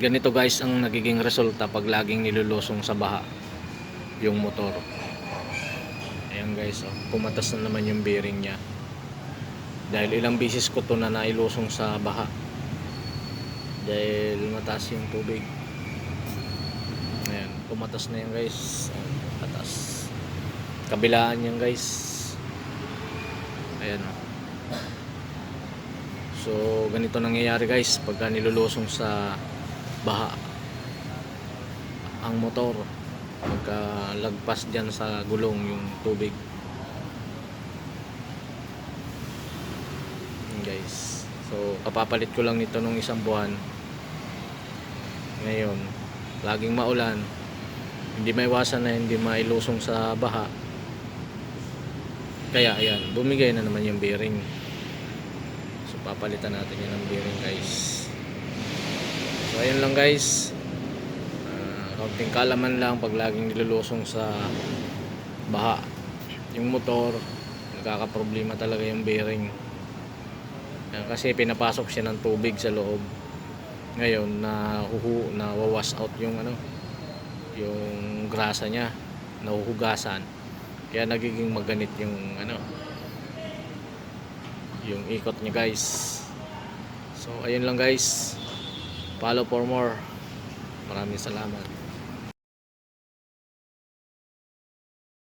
ganito guys ang nagiging resulta pag laging nilulusong sa baha yung motor. Ayan guys, oh, pumatas na naman yung bearing niya. Dahil ilang bisis ko to na nailusong sa baha. Dahil mataas yung tubig. Ayan, pumatas na yan guys. Patas. Kabilaan yan guys. Ayan. oh. So, ganito nangyayari guys pagka nilulusong sa baha. Ang motor pagka lagpas dyan sa gulong yung tubig. Guys. So kapapalit ko lang nito nung isang buwan. Ngayon laging maulan. Hindi maiwasan na hindi mailusong sa baha. Kaya ayan bumigay na naman yung bearing. So papalitan natin yan ng bearing guys so ayun lang guys. Ah, kaunting kalaman lang pag laging nilulusong sa baha. Yung motor nagkakaproblema talaga yung bearing. Yan, kasi pinapasok siya ng tubig sa loob. Ngayon na huhu na wawash out yung ano yung grasa niya. Nahuhugasan. Kaya nagiging maganit yung ano yung ikot niya guys. So ayun lang guys follow for more. Maraming salamat